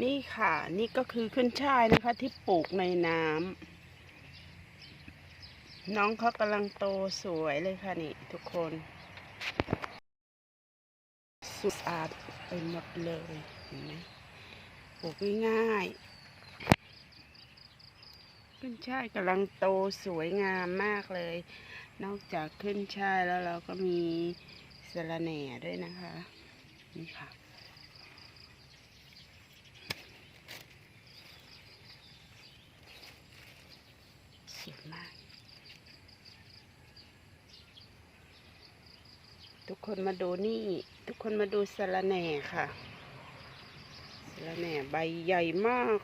นี่ค่ะ นี่ก็คือขึ้นช่ายนะคะ ที่ปลูกในน้ำน้องเขากำลังโตสวยเลยค่ะนี่ ทุกคน สุดอาดไปหมดเลยเห็นไหมปลูกง่ายๆขึ้นช่ายกำลังโตสวยงามมากเลย นอกจากขึ้นช่ายแล้วเราก็มีสะระแหน่ด้วยนะคะ นี่ค่ะ สวยมาก ทุกคนมาดูนี่ ทุกคนมาดูสะระแหน่ค่ะสะระแหน่ใบใหญ่มาก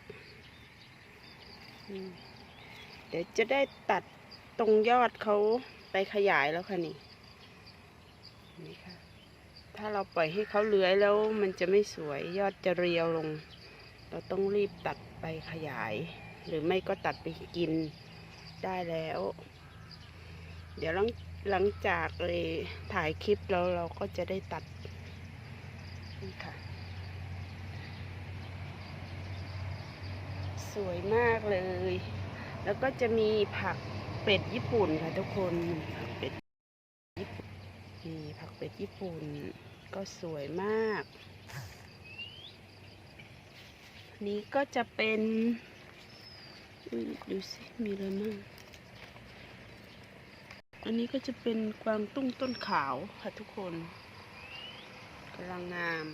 เดี๋ยวจะได้ตัดตรงยอดเขาไปขยายแล้วค่ะนี่นี่ค่ะ ถ้าเราปล่อยให้เขาเลื้อยแล้วมันจะไม่สวยยอดจะเรียวลง เราต้องรีบตัดไปขยาย หรือไม่ก็ตัดไปกิน ได้แล้ว เดี๋ยวหลังหลังจากเลยถ่ายคลิปแล้วเราก็จะได้ตัดนี่ค่ะ สวยมากเลย แล้วก็จะมีผักเป็ดญี่ปุ่นค่ะทุกคนผักเป็ดญี่ปุ่นนี่ผักเป็ดญี่ปุ่น ก็สวยมาก นี้ก็จะเป็น ดูสิมีอะไรมั่งอันนี้ก็จะเป็นกวางตุ้งต้นขาวค่ะทุกคนกำลังงาม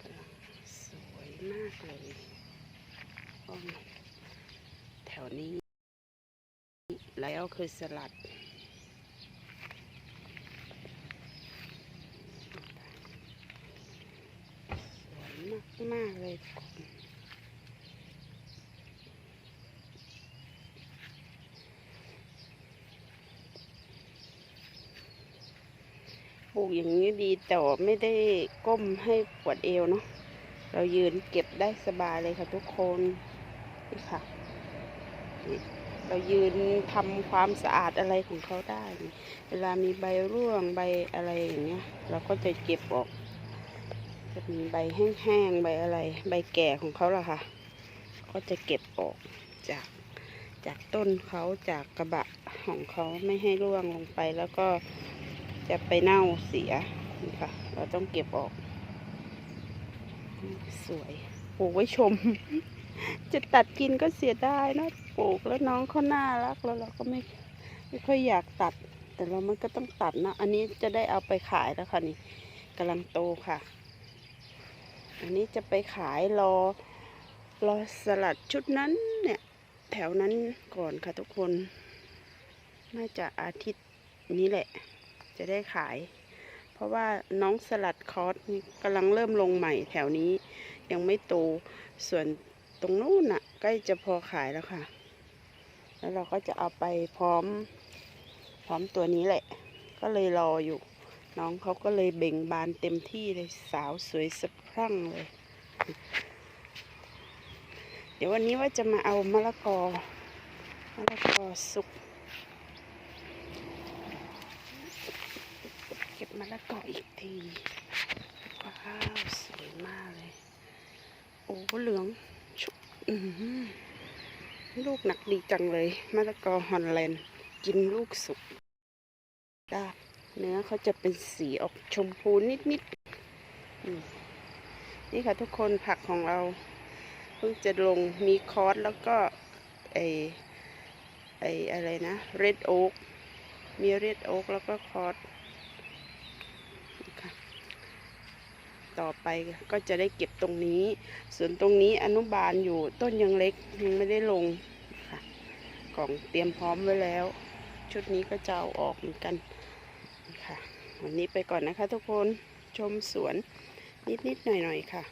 กำลังสวยมากเลยแถวนี้แล้วคือสลัด สวย มากเลยปลูกอย่างนี้ดีแต่ไม่ได้ก้มให้ปวดเอวเนาะเรายืนเก็บได้สบายเลยค่ะทุกคนนี่ค่ะ เรายืนทำความสะอาดอะไรของเขาได้ เวลามีใบร่วงใบอะไรอย่างเงี้ย เราก็จะเก็บออก จะมีใบแห้งๆ ใบอะไร ใบแก่ของเขาล่ะค่ะ ก็จะเก็บออกจากจากต้นเขาจากกระบะของเขาไม่ให้ร่วงลงไปแล้วก็จะไปเน่าเสียนี่ค่ะ เราต้องเก็บออก สวยปลูกไว้ชม จะตัดกินก็เสียไดายเนะปลูกแล้วน้องเขาน่ารักแล้วเราก็ไม่ไม่ค่อยอยากตัด แต่เรามันก็ต้องตัดนะ อันนี้จะได้เอาไปขายแล้วค่ะนี่กำลังโตค่ะ อันนี้จะไปขายรอรอสลัดชุดนั้นเนี่ยแถวนั้นก่อนค่ะทุกคน น่าจะอาทิตย์นี้แหละ จะได้ขาย เพราะว่าน้องสลัดคอสกำลังเริ่มลงใหม่แถวนี้ยังไม่โตส่วนตรงนู้นน่ะใกล้จะพอขายแล้วค่ะ แล้วเราก็จะเอาไปพร้อม พร้อมตัวนี้แหละ ก็เลยรออยู่ น้องเขาก็เลยเบ่งบานเต็มที่เลยสาวสวยสะพรั่งเลย เดี๋ยววันนี้ว่าจะมาเอามะละกอมะละกอสุก เก็บมะละกออีกทีว้าวสวยมากเลย โอ้เหลืองชุบลูกหนักดีจังเลยมะละกอฮอลแลนด์ กินลูกสุกได้ เนื้อเขาจะเป็นสีออกชมพูนิดๆนี่ค่ะทุกคนผักของเราเพิ่งจะลงมีคอสแล้วก็ไอไออะไรนะเรดโอ๊กมีเรดโอ๊กแล้วก็คอสต่อไปก็จะได้เก็บตรงนี้ ส่วนตรงนี้อนุบาลอยู่ต้นยังเล็กยังไม่ได้ลงค่ะกล่องเตรียมพร้อมไว้แล้ว ชุดนี้ก็จะเอาออกเหมือนกัน วันนี้ไปก่อนนะคะทุกคนชมสวนนิดๆหน่อยๆค่ะ